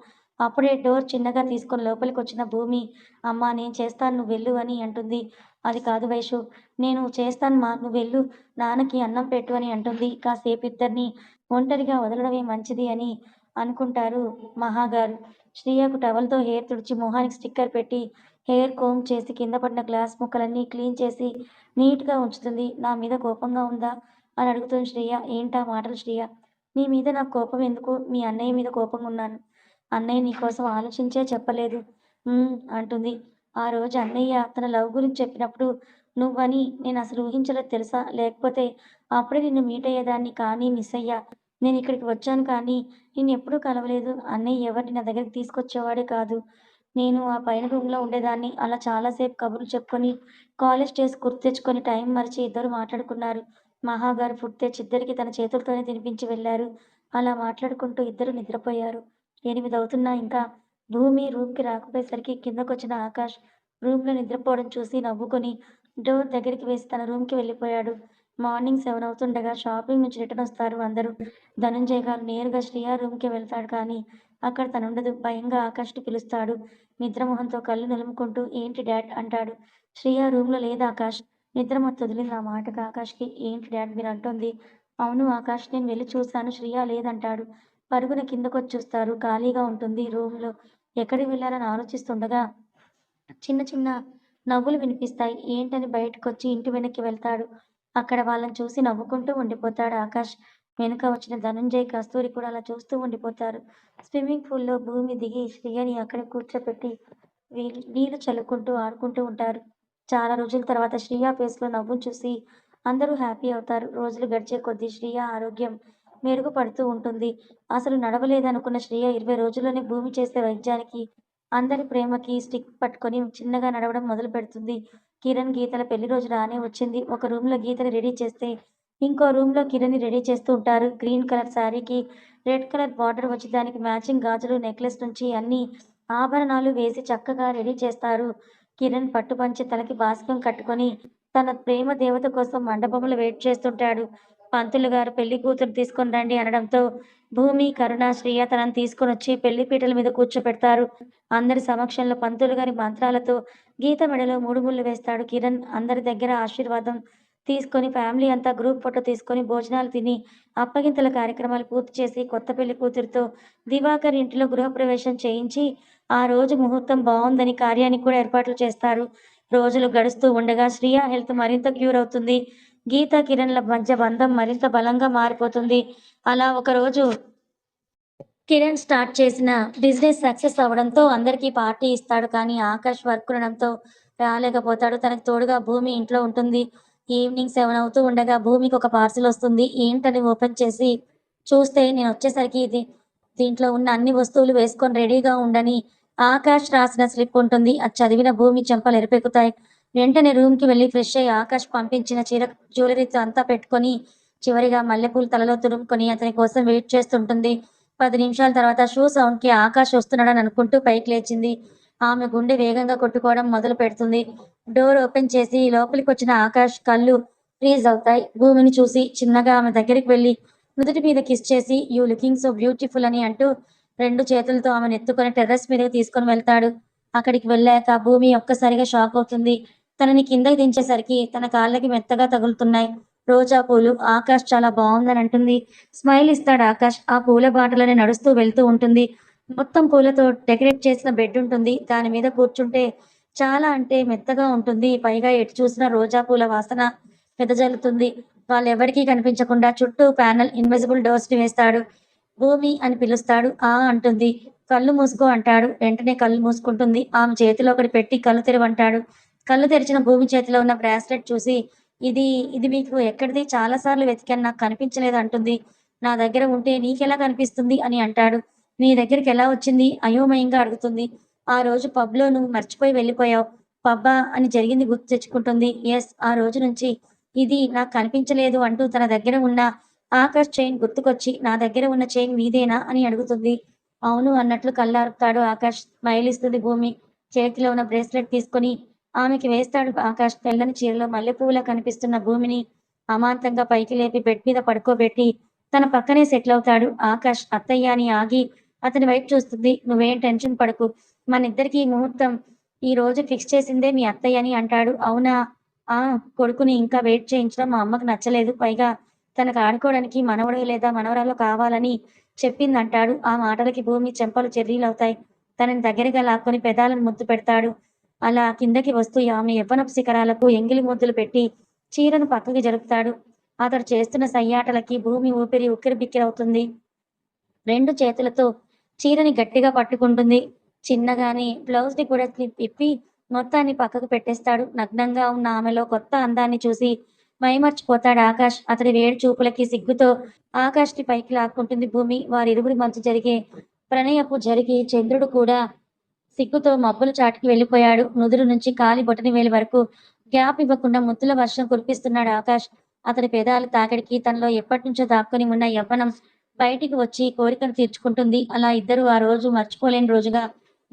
అప్పుడే డోర్ చిన్నగా తీసుకొని లోపలికొచ్చిన భూమి అమ్మా నేను చేస్తాను నువ్వు వెళ్ళు అని అంటుంది. అది కాదు వైషు నేను చేస్తాను మా నువ్వు వెళ్ళు నాన్నకి అన్నం పెట్టు అని అంటుంది. కాసేపు ఇద్దరిని ఒంటరిగా వదలడమే మంచిది అని అనుకుంటారు మహాగారు. శ్రియకు టవల్‌తో హెయిర్ తుడిచి మొహానికి స్టిక్కర్ పెట్టి హెయిర్ కోమ్ చేసి కింద పడిన గ్లాస్ ముక్కలన్నీ క్లీన్ చేసి నీట్‌గా ఉంచుతుంది. నా మీద కోపంగా ఉందా? అని అడుగుతుంది శ్రియ. ఏంటా మాటలు శ్రియ? నీ మీద నాకు కోపం ఎందుకు? మీ అన్నయ్య మీద కోపంగా ఉన్నాను అన్నయ్య నీకోసం ఆలోచించే చెప్పలేదు. అంటుంది. ఆ రోజు అన్నయ్య తన లవ్ గురించి చెప్పినప్పుడు నువ్వని నేను అసలు ఊహించలేదు తెలుసా? లేకపోతే అప్పుడే నిన్ను మీటయ్యేదాన్ని కానీ మిస్ అయ్యా నేను ఇక్కడికి వచ్చాను కానీ నేను ఎప్పుడూ కలవలేదు. అన్నయ్య ఎవరిని నా దగ్గరికి తీసుకొచ్చేవాడే కాదు. నేను ఆ పైన రూమ్‌లో ఉండేదాన్ని. అలా చాలా సేపు కబుర్లు చెప్పుకొని, కాలేజ్ డేస్ గుర్తు తెచ్చుకొని టైం మరిచి ఇద్దరు మాట్లాడుకున్నారు. మహాగారు ఫుడ్ తెచ్చి ఇద్దరికి తన చేతులతోనే తినిపించి వెళ్ళారు. అలా మాట్లాడుకుంటూ ఇద్దరు నిద్రపోయారు. ఎనిమిది అవుతున్నా ఇంకా భూమి రూమ్‌కి రాకపోయేసరికి కిందకొచ్చిన ఆకాష్ రూమ్‌లో నిద్రపోవడం చూసి నవ్వుకొని డోర్ దగ్గరికి వేసి తన రూమ్‌కి వెళ్ళిపోయాడు. మార్నింగ్ సెవెన్ అవుతుండగా షాపింగ్ నుంచి రిటర్న్ వస్తారు అందరూ. ధనుంజయ్ గారు నేరుగా శ్రియ రూమ్కి వెళ్తాడు కానీ అక్కడ తనుండదు. భయంగా ఆకాష్‌ని పిలుస్తాడు. నిద్రమోహంతో కళ్ళు నిలుముకుంటూ ఏంటి డాడ్? అంటాడు. శ్రియ రూమ్‌లో లేదు ఆకాష్. నిద్రమత్తు వదిలింది ఆ మాటకు ఆకాష్‌కి. ఏంటి డాడ్ మీరంటోంది? అవును ఆకాష్ నేను వెళ్ళి చూశాను శ్రియ లేదంటాడు. పరుగున కిందకొచ్చి చూస్తారు. ఖాళీగా ఉంటుంది రూమ్‌లో. ఎక్కడికి వెళ్ళాలని ఆలోచిస్తుండగా చిన్న చిన్న నవ్వులు వినిపిస్తాయి. ఏంటని బయటకొచ్చి ఇంటి వెనక్కి వెళ్తాడు. అక్కడ వాళ్ళని చూసి నవ్వుకుంటూ ఉండిపోతాడు ఆకాష్. వెనుక వచ్చిన ధనుంజయ్, కస్తూరి కూడా అలా చూస్తూ ఉండిపోతారు. స్విమ్మింగ్ పూల్‌లో భూమి దిగి శ్రీయని అక్కడ కూర్చోపెట్టి వీళ్ళు నీళ్ళు చల్లుకుంటూ ఆడుకుంటూ ఉంటారు. చాలా రోజుల తర్వాత శ్రీయ ఫేస్‌లో నవ్వును చూసి అందరూ హ్యాపీ అవుతారు. రోజులు గడిచే కొద్దీ శ్రీయ ఆరోగ్యం మెరుగుపడుతూ ఉంటుంది. అసలు నడవలేదనుకున్న శ్రీయ ఇరవై రోజుల్లోనే భూమి చేసే వైద్యానికి, అందరి ప్రేమకి స్టిక్ పట్టుకొని చిన్నగా నడవడం మొదలు పెడుతుంది కిరణ్, గీతల పెళ్ళి రోజు రానే వచ్చింది. ఒక రూమ్‌లో గీతని రెడీ చేస్తే, ఇంకో రూమ్‌లో కిరణ్‌ని రెడీ చేస్తూ ఉంటారు. గ్రీన్ కలర్ శారీకి రెడ్ కలర్ బార్డర్ వచ్చి దానికి మ్యాచింగ్ గాజులు, నెక్లెస్ నుంచి అన్ని ఆభరణాలు వేసి చక్కగా రెడీ చేస్తారు. కిరణ్ పట్టుపంచి తలకి బాస్కం కట్టుకొని తన ప్రేమ దేవత కోసం మండపంలో వెయిట్ చేస్తుంటాడు. పంతులు గారు పెళ్ళి కూతురు తీసుకొని రండి అనడంతో భూమి, కరుణ, శ్రియ తనని తీసుకొనొచ్చి పెళ్ళి పీటల మీద కూర్చోపెడతారు. అందరి సమక్షంలో పంతులు గారి మంత్రాలతో గీత మెడలో మూడు ముళ్ళు వేస్తాడు కిరణ్. అందరి దగ్గర ఆశీర్వాదం తీసుకొని ఫ్యామిలీ అంతా గ్రూప్ ఫోటో తీసుకొని భోజనాలు తిని అప్పగింతల కార్యక్రమాలు పూర్తి చేసి కొత్త పెళ్ళి కూతురుతో దివాకర్ ఇంటిలో గృహప్రవేశం చేయించి ఆ రోజు ముహూర్తం బాగుందని కార్యానికి కూడా ఏర్పాట్లు చేస్తారు. రోజులు గడుస్తూ ఉండగా శ్రీయా హెల్త్ మరింత క్యూర్ అవుతుంది. గీత, కిరణ్‌ల మధ్య బంధం మరింత బలంగా మారిపోతుంది. అలా ఒకరోజు కిరణ్ స్టార్ట్ చేసిన బిజినెస్ సక్సెస్ అవ్వడంతో అందరికీ పార్టీ ఇస్తాడు. కానీ ఆకాష్ వర్క్ ఉండడంతో రాలేకపోతాడు. తనకు తోడుగా భూమి ఇంట్లో ఉంటుంది. ఈవినింగ్ సెవెన్ అవుతూ ఉండగా భూమికి ఒక పార్సిల్ వస్తుంది. ఏంటని ఓపెన్ చేసి చూస్తే నేను వచ్చేసరికి ఇది దీంట్లో ఉన్న అన్ని వస్తువులు వేసుకొని రెడీగా ఉండని ఆకాష్ రాసిన స్లిప్ ఉంటుంది. అది చదివిన భూమి చెంపలు ఎరుపెక్కుతాయి. వెంటనే రూమ్కి వెళ్ళి ఫ్రెష్ అయ్యి ఆకాష్ పంపించిన చీర జ్యువెలరీతో అంతా పెట్టుకొని చివరిగా మల్లెపూలు తలలో తురుముకొని అతని కోసం వెయిట్ చేస్తుంటుంది. పది నిమిషాల తర్వాత షూ సౌండ్‌కి ఆకాష్ వస్తున్నాడని అనుకుంటూ పైకి లేచింది. ఆమె గుండె వేగంగా కొట్టుకోవడం మొదలు పెడుతుంది. డోర్ ఓపెన్ చేసి లోపలికి వచ్చిన ఆకాష్ కళ్ళు ఫ్రీజ్ అవుతాయి. భూమిని చూసి చిన్నగా ఆమె దగ్గరికి వెళ్ళి నుదుటి మీద కిస్ చేసి యూ లుకింగ్ సో బ్యూటిఫుల్ అని అంటూ రెండు చేతులతో ఆమెను ఎత్తుకొని టెర్రస్ మీదకి తీసుకొని వెళ్తాడు. అక్కడికి వెళ్ళాక భూమి ఒక్కసారిగా షాక్ అవుతుంది. తనని కిందకి దించేసరికి తన కాళ్ళకి మెత్తగా తగులుతున్నాయి రోజా పూలు. ఆకాష్ చాలా బాగుందని అంటుంది. స్మైల్ ఇస్తాడు ఆకాష్. ఆ పూల బాటలోనే నడుస్తూ వెళ్తూ ఉంటుంది. మొత్తం పూలతో డెకరేట్ చేసిన బెడ్ ఉంటుంది. దాని మీద కూర్చుంటే చాలా అంటే మెత్తగా ఉంటుంది. పైగా ఎటు చూసినా రోజా పూల వాసన వెదజల్లుతుంది. వాళ్ళెవరికీ కనిపించకుండా చుట్టూ ప్యానల్ ఇన్విజిబుల్ డోర్స్‌ని వేస్తాడు. భూమి అని పిలుస్తాడు. ఆ అంటుంది. కళ్ళు మూసుకో అంటాడు. వెంటనే కళ్ళు మూసుకుంటుంది. ఆమె చేతిలో ఒకటి పెట్టి కళ్ళు తెరవంటాడు. కళ్ళు తెరిచిన భూమి చేతిలో ఉన్న బ్రాస్లెట్ చూసి ఇది ఇది మీకు ఎక్కడిది? చాలా సార్లు వెతికాను నాకు కనిపించలేదు అంటుంది. నా దగ్గర ఉంటే నీకెలా కనిపిస్తుంది? అని అంటాడు. నీ దగ్గరికి ఎలా వచ్చింది? అయోమయంగా అడుగుతుంది. ఆ రోజు పబ్‌లో నువ్వు మర్చిపోయి వెళ్ళిపోయావు. పబ్బా అని జరిగింది గుర్తు తెచ్చుకుంటుంది. ఎస్ ఆ రోజు నుంచి ఇది నాకు కనిపించలేదు అంటూ తన దగ్గర ఉన్న ఆకాష్ చైన్ గుర్తుకొచ్చి నా దగ్గర ఉన్న చైన్ మీదేనా? అని అడుగుతుంది. అవును అన్నట్లు కళ్ళారుతాడు ఆకాష్. స్మైల్ ఇస్తుంది భూమి. చేతిలో ఉన్న బ్రేస్లెట్ తీసుకొని ఆమెకి వేస్తాడు ఆకాష్ తెల్లని చీరలో మల్లెపూల కనిపిస్తున్న భూమిని అమాంతంగా పైకి లేపి బెడ్ మీద పడుకోబెట్టి తన పక్కనే సెటిల్ అవుతాడు. ఆకాష్ అత్తయ్య అని ఆగి అతని వైపు చూస్తుంది. నువ్వేం టెన్షన్ పడకు. మన ఇద్దరికి ఈ ముహూర్తం ఈ రోజు ఫిక్స్ చేసిందే మీ అత్తయ్య అని అంటాడు. అవునా? ఆ కొడుకుని ఇంకా వెయిట్ చేయించడం మా అమ్మకు నచ్చలేదు. పైగా తనకు ఆడుకోవడానికి మనవడు లేదా మనవరాలు కావాలని చెప్పిందంటాడు. ఆ మాటలకి భూమి చెంపలు చెర్రీలవుతాయి. తనని దగ్గరగా లాక్కొని పెదాలను ముద్దు పెడతాడు. అలా కిందకి వస్తూ ఆమె యవ్వనపు శిఖరాలకు ఎంగిలి ముద్దులు పెట్టి చీరను పక్కకి జరుపుతాడు. అతడు చేస్తున్న సయ్యాటలకి భూమి ఊపిరి ఉక్కిరి బిక్కిరవుతుంది రెండు చేతులతో చీరని గట్టిగా పట్టుకుంటుంది. చిన్నగాని బ్లౌజ్ని కూడా ఇప్పి మొత్తాన్ని పక్కకు పెట్టేస్తాడు. నగ్నంగా ఉన్న ఆమెలో కొత్త అందాన్ని చూసి మైమర్చిపోతాడు ఆకాష్. అతడి వేడి చూపులకి సిగ్గుతో ఆకాష్ని పైకి లాక్కుంటుంది భూమి. వారిరువురి మధ్య జరిగే ప్రణయపు జరిగి చంద్రుడు కూడా సిగ్గుతో మబ్బుల చాటికి వెళ్ళిపోయాడు. నుదురు నుంచి కాలి బొటని వేలి వరకు గ్యాప్ ఇవ్వకుండా ముద్దుల వర్షం కురిపిస్తున్నాడు ఆకాష్. అతని పెదాలు తాకిడికి తనలో ఎప్పటి నుంచో దాక్కుని ఉన్న యవ్వనం బయటికి వచ్చి కోరికను తీర్చుకుంటుంది. అలా ఇద్దరు ఆ రోజు మర్చిపోలేని రోజుగా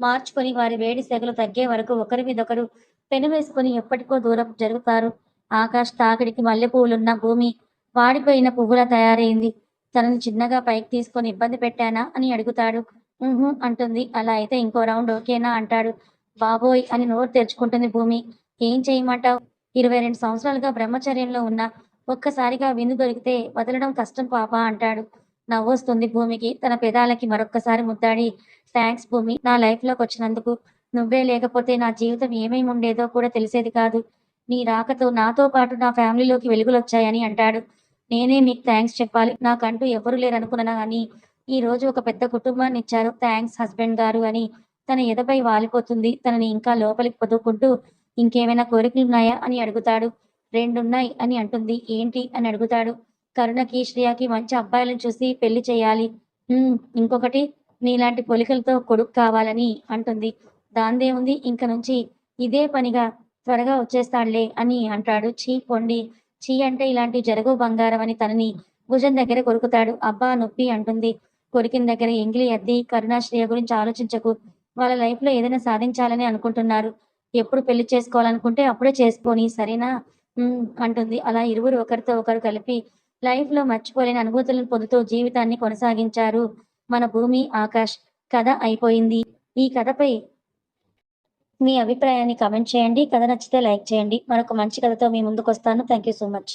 మార్చుకొని వారి వేడి సెగలు తగ్గే వరకు ఒకరి మీద ఒకరు పెనువేసుకొని ఎప్పటికో దూరం జరుగుతారు. ఆకాష్ తాకిడికి పువ్వులున్న భూమి వాడిపోయిన పువ్వులా తయారైంది. తనని చిన్నగా పైకి తీసుకొని ఇబ్బంది పెట్టానా అని అడుగుతాడు. ఉహు అంటుంది. అలా అయితే ఇంకో రౌండ్ ఓకేనా అంటాడు. బాబోయ్ అని నోరు తెరుచుకుంటుంది భూమి. ఏం చేయమంటావు? ఇరవై రెండు సంవత్సరాలుగా బ్రహ్మచర్యంలో ఉన్న ఒక్కసారిగా విందు దొరికితే వదలడం కష్టం పాప అంటాడు. నవ్వొస్తుంది భూమికి. తన పెదాలకి మరొక్కసారి ముద్దాడి థ్యాంక్స్ భూమి నా లైఫ్లోకి వచ్చినందుకు. నువ్వే లేకపోతే నా జీవితం ఏమేమి ఉండేదో కూడా తెలిసేది కాదు. నీ రాకతో నాతో పాటు నా ఫ్యామిలీలోకి వెలుగులు వచ్చాయని అంటాడు. నేనే మీకు థ్యాంక్స్ చెప్పాలి. నాకంటూ ఎవరు లేరనుకున్నా కానీ ఈ రోజు ఒక పెద్ద కుటుంబాన్ని ఇచ్చారు. థ్యాంక్స్ హస్బెండ్ గారు అని తన ఎదపై వాలిపోతుంది. తనని ఇంకా లోపలికి పొదువుకుంటూ ఇంకేమైనా కోరికలు ఉన్నాయా అని అడుగుతాడు. రెండున్నాయి అని అంటుంది. ఏంటి అని అడుగుతాడు. కరుణకి శ్రేయకి మంచి అబ్బాయిలను చూసి పెళ్ళి చేయాలి. ఇంకొకటి నీలాంటి పొలికలతో కొడుకు కావాలని అంటుంది. దాందేముంది? ఇంక నుంచి ఇదే పనిగా త్వరగా వచ్చేస్తాడులే అని అంటాడు. చీ పొండి. చీ అంటే ఇలాంటి జరగవు బంగారం అని తనని భుజం దగ్గర కొరుకుతాడు. అబ్బా నొప్పి అంటుంది. కొరికిన దగ్గర ఎంగిలి అద్ది కరుణాశ్రేయ గురించి ఆలోచించకు. వాళ్ళ లైఫ్లో ఏదైనా సాధించాలని అనుకుంటున్నారు. ఎప్పుడు పెళ్ళి చేసుకోవాలనుకుంటే అప్పుడే చేసుకొని సరేనా? అంటుంది. అలా ఇరువురు ఒకరితో ఒకరు కలిపి లైఫ్లో మర్చిపోలేని అనుభూతులను పొందుతూ జీవితాన్ని కొనసాగించారు మన భూమి ఆకాష్. కథ అయిపోయింది. ఈ కథపై మీ అభిప్రాయాన్ని కమెంట్ చేయండి. కథ నచ్చితే లైక్ చేయండి. మరొక మంచి కథతో మీ ముందుకు వస్తాను థ్యాంక్ యూ సో మచ్.